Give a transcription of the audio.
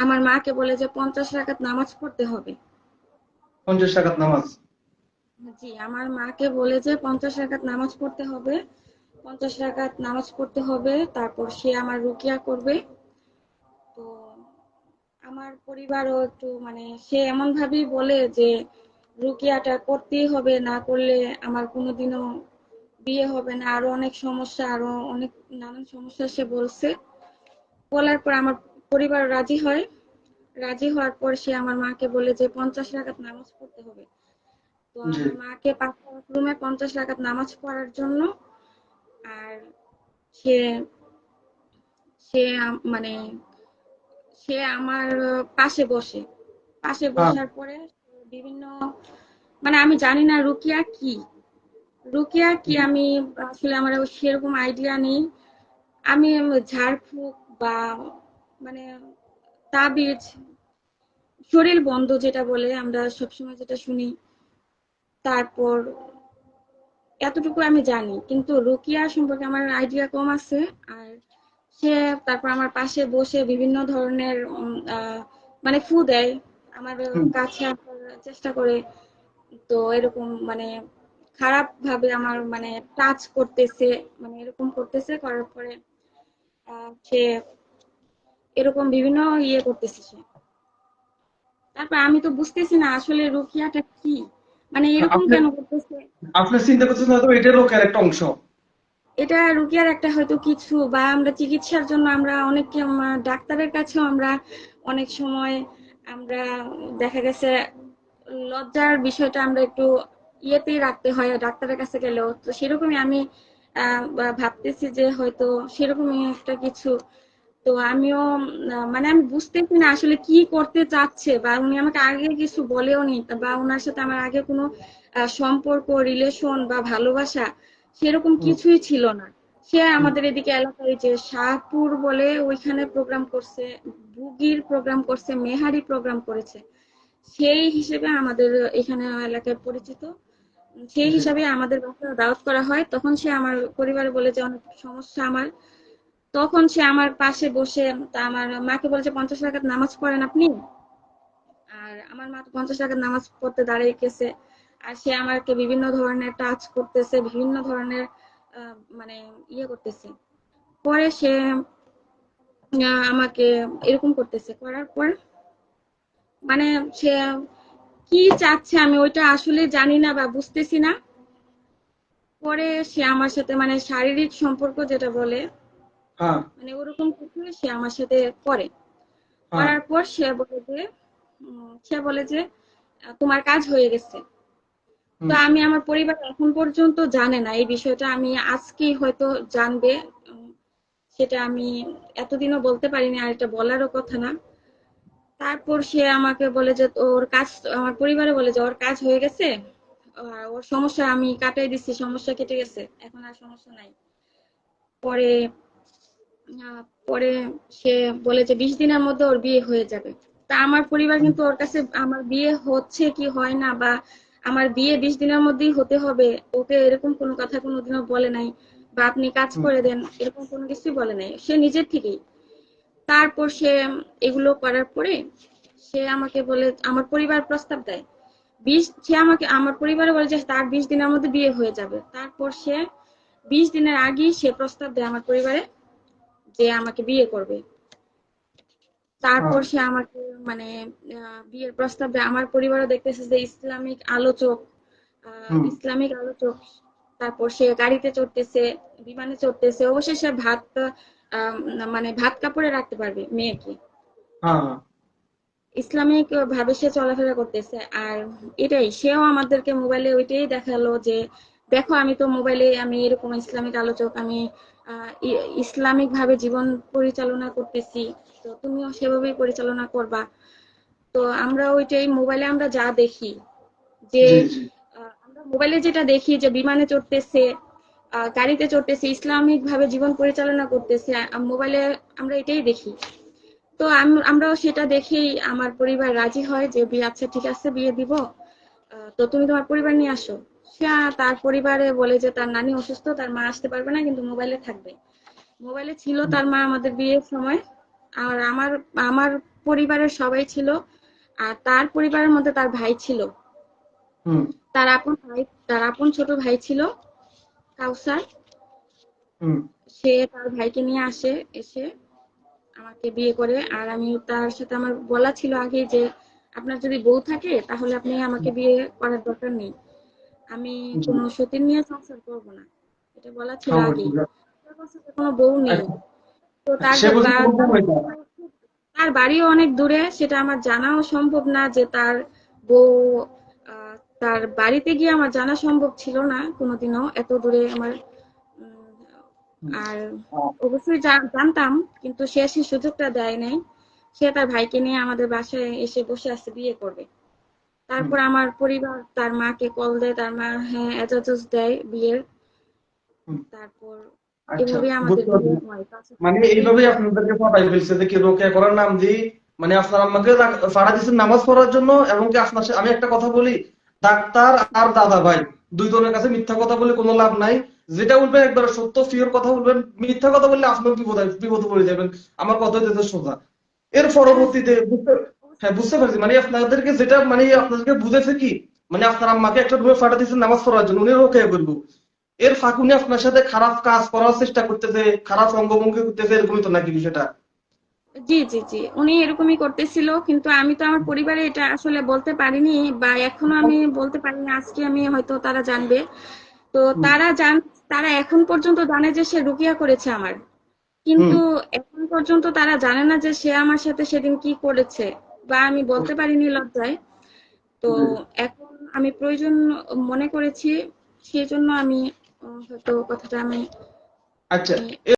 আমার মাকে বলে যে পঞ্চাশ রাকাত নামাজ পড়তে হবে। পঞ্চাশ টাকার নামাজ? জি আমার মাকে বলে যে পঞ্চাশ রাকাত নামাজ পড়তে হবে। পঞ্চাশ রাকাত নামাজ পড়তে হবে তারপর সে আমার রুকিয়া করবে। তো আমার পরিবারও একটু মানে সে এমন ভাবেই বলে যে রুকিয়াটা করতেই হবে না করলে আমার কোনোদিনও বিয়ে হবে না। আরও অনেক সমস্যা আরও অনেক নানান সমস্যা সে বলছে। বলার পর আমার পরিবার রাজি হয় রাজি হওয়ার পর সে আমার মাকে বলে যে পঞ্চাশ রাকাত নামাজ পড়তে হবে। তো আমার মাকে রুমে পঞ্চাশ রাকাত নামাজ পড়ার জন্য আর সে সে মানে সে আমার পাশে বসে। পাশে বসার পরে বিভিন্ন মানে আমি জানি না রুকিয়া কি। রুকিয়া কি আমি আসলে আমার সেরকম আইডিয়া নেই। আমি ঝাড়ফুঁক বা মানে তাবিজ শরীর বন্ধ যেটা বলে আমরা সবসময় যেটা শুনি তারপর এতটুকু আমি জানি। কিন্তু রুকিয়া সম্পর্কে আমার আইডিয়া কম আছে আর সে তারপর আমার পাশে বসে বিভিন্ন ধরনের মানে ফু দেয় আমার কাছে আসার চেষ্টা করে। তো এরকম মানে খারাপ ভাবে আমার মানে টাচ করতেছে মানে এরকম করতেছে করার পরে আহ, সে এরকম বিভিন্ন ইয়ে করতেছে সে। তারপর আমি তো বুঝতেছি না আসলে রুকিয়াটা কি। মানে এরকম কেন করতেছে? আপনি চিন্তা করছেন হয়তো এটার লোকের একটা অংশ। এটা রুকিয়ার একটা হয়তো কিছু বা আমরা চিকিৎসার জন্য আমরা অনেক ডাক্তারের কাছেও আমরা অনেক সময় আমরা দেখা গেছে লজ্জার বিষয়টা আমরা একটু ইয়েতেই রাখতে হয় ডাক্তারের কাছে গেলেও। তো সেরকমই আমি ভাবতেছি যে হয়তো সেরকমই একটা কিছু তো আমিও মানে আমি বুঝতেছি না আসলে কি করতে চাচ্ছে বা উনি আমাকে আগে কিছু বলেও নি বা ওনার সাথে আমার আগে কোনো সম্পর্ক রিলেশন বা ভালোবাসা সেরকম কিছুই ছিল না। সে আমাদের এদিকে এলাকায় যে শাহপুর বলে ওইখানে প্রোগ্রাম করছে বুগির প্রোগ্রাম করছে মেহারি প্রোগ্রাম করেছে। সেই হিসেবে আমাদের এখানে এলাকায় পরিচিত। সেই হিসাবে আমাদের বাসায় দাওয়াত করা হয়। তখন সে আমার পরিবারে বলে যে অনেক সমস্যা আমার। তখন সে আমার পাশে বসে, তা আমার মাকে বলে যে, পঞ্চাশ টাকার নামাজ পড়েন আপনি? আর আমার মা তো পঞ্চাশ টাকার নামাজ পড়তে দাঁড়িয়ে গেছে। আর সে আমাকে বিভিন্ন ধরনের টাচ করতেছে, বিভিন্ন ধরনের মানে ইয়ে করতেছে। পরে সে আমাকে এরকম করতেছে। করার পর মানে সে কি চাচ্ছে আমি ওইটা আসলে জানি না বা বুঝতেছি না। পরে সে আমার সাথে মানে শারীরিক সম্পর্ক যেটা বলে মানে ওরকম কিছু সে আমার সাথে করে। হ্যাঁ। করার পর সে বলে যে সে বলে যে তোমার কাজ হয়ে গেছে। তো আমি আমার পরিবার এখন পর্যন্ত জানে না এই বিষয়টা। আমি আজকেই হয়তো জানবে সেটা আমি এতদিনও বলতে পারিনি আর এটা বলারও কথা না। তারপর সে আমাকে বলে যে ওর কাজ আমার পরিবারে বলে যে ওর কাজ হয়ে গেছে ওর সমস্যা আমি কাটাই দিচ্ছি সমস্যা কেটে গেছে। এখন আর সমস্যা নাই। পরে পরে সে বলে যে বিশ দিনের মধ্যে ওর বিয়ে হয়ে যাবে। তা আমার পরিবার কিন্তু ওর কাছে আমার বিয়ে হচ্ছে কি হয় না বা আমার বিয়ে বিশ দিনের মধ্যেই হতে হবে ওকে এরকম কোনো কথা কোনোদিনও বলে নাই বা আপনি কাজ করে দেন এরকম কোনো কিছুই বলে নাই। সে নিজের থেকেই। তারপর সে এগুলো করার পরে সে আমাকে বলে আমার পরিবার প্রস্তাব দেয়। বিশ সে আমাকে আমার পরিবারে বলে যে তার বিশ দিনের মধ্যে বিয়ে হয়ে যাবে। তারপর সে বিশ দিনের আগেই সে প্রস্তাব দেয় আমার পরিবারে যে আমাকে বিয়ে করবে। তারপর সে আমাকে মানে বিয়ের প্রস্তাব দেয় আমার পরিবারও দেখতেছে যে ইসলামিক আলোচক ইসলামিক আলোচক। তারপর সে গাড়িতে চড়তেছে বিমানে চড়তেছে অবশেষে ভাত আহ, মানে ভাত কাপড়ে রাখতে পারবে মেয়েকে। হ্যাঁ। হ্যাঁ ইসলামিক ভাবে সে চলাফেরা করতেছে। আর এটাই সেও আমাদেরকে মোবাইলে ওইটাই দেখাল যে দেখো আমি তো মোবাইলে আমি এরকম ইসলামিক আলোচক আমি ইসলামিক ভাবে জীবন পরিচালনা করতেছি। তো তুমিও সেভাবেই পরিচালনা করবা। তো আমরা ওইটাই মোবাইলে আমরা যা দেখি যে আমরা মোবাইলে যেটা দেখি যে বিমানে চড়তেছে আহ, গাড়িতে চড়তেছে ইসলামিক ভাবে জীবন পরিচালনা করতেছে মোবাইলে আমরা এটাই দেখি। তো আম- আমরাও সেটা দেখেই আমার পরিবার রাজি হয় যে বিয়ে আচ্ছা ঠিক আছে বিয়ে দিব। আহ, তো তুমি তোমার পরিবার নিয়ে আসো। তার পরিবারে বলে যে তার নানি অসুস্থ তার মা আসতে পারবে না কিন্তু মোবাইলে থাকবে। মোবাইলে ছিল তার মা আমাদের বিয়ের সময় আর আমার আমার পরিবারের সবাই ছিল আর তার পরিবারের মধ্যে তার ভাই ছিল। তার আপন ভাই তার আপন ছোট ভাই ছিল কাউসার। হুম। সে তার ভাইকে নিয়ে আসে এসে আমাকে বিয়ে করে আর আমি তার সাথে আমার বলা ছিল আগে যে আপনার যদি বউ থাকে তাহলে আপনি আমাকে বিয়ে করার দরকার নেই। আমি। কোনো সতীন নিয়ে সংসার করব না এটা বলা ছিল হ্যাঁ, আগে। কোনো বউ নেই আচ্ছা। তো তার সে? তার বাড়িও অনেক দূরে সেটা আমার জানাও সম্ভব না যে তার বউ তার বাড়িতে গিয়ে আমার জানা সম্ভব ছিল না কোনোদিনও এত দূরে আমার আর অবশ্যই জানতাম কিন্তু সে সেই সুযোগটা দেয় নাই সে তার ভাইকে নিয়ে আমাদের বাসায় এসে বসে আছে বিয়ে করবে তারপর আমার পরিবার তার মাকে কল দেয় তার মা হ্যাঁ এজাজুস দেয় বিয়ের। তারপর আচ্ছা এভাবেই আমাদের মানে এইভাবেই আপনাদেরকে পাঠাই ফেলছে যে কি রোকেয়া করার নাম দিয়ে মানে আপনার আমাকে পাঠা দিচ্ছেন নামাজ পড়ার জন্য এবং কি আপনার আমি একটা কথা বলি ডাক্তার আর দাদা ভাই দুই জনের কাছে মিথ্যা কথা বলে কোনো লাভ নাই। যেটা বলবেন একবার সত্য ফিওর কথা বলবেন। মিথ্যা কথা বললে আপনার বিপদ বিপদে পড়ে যাবেন। আমার কথা হইতেছে সোজা। এর পরবর্তীতে বুঝতে হ্যাঁ বুঝতে পারছি। মানে আপনাদেরকে যেটা মানে আপনাদেরকে বুঝেছে কি মানে আপনার আম্মাকে একটা রুমে পাঠা দিচ্ছেন নামাজ পড়ার জন্য উনি রোকেয়া করব এর ফাঁকুনি আপনার সাথে খারাপ কাজ করার চেষ্টা করতেছে খারাপ অঙ্গভঙ্গি করতেছে এরকমই তো নাকি বিষয়টা? জি জি জি উনি এরকমই করতেছিল কিন্তু আমি তো আমার পরিবারে এটা আসলে বলতে পারিনি বা এখনও আমি বলতে পারিনি আজকে আমি হয়তো তারা জানবে। তো তারা জান তারা এখন পর্যন্ত জানে যে সে রুকিয়া করেছে আমার। কিন্তু এখন পর্যন্ত তারা জানে না যে সে আমার সাথে সেদিন কি করেছে। বা আমি বলতে পারিনি লজ্জায়। তো এখন আমি প্রয়োজন মনে করেছি সেই জন্য আমি হয়তো কথাটা আমি আচ্ছা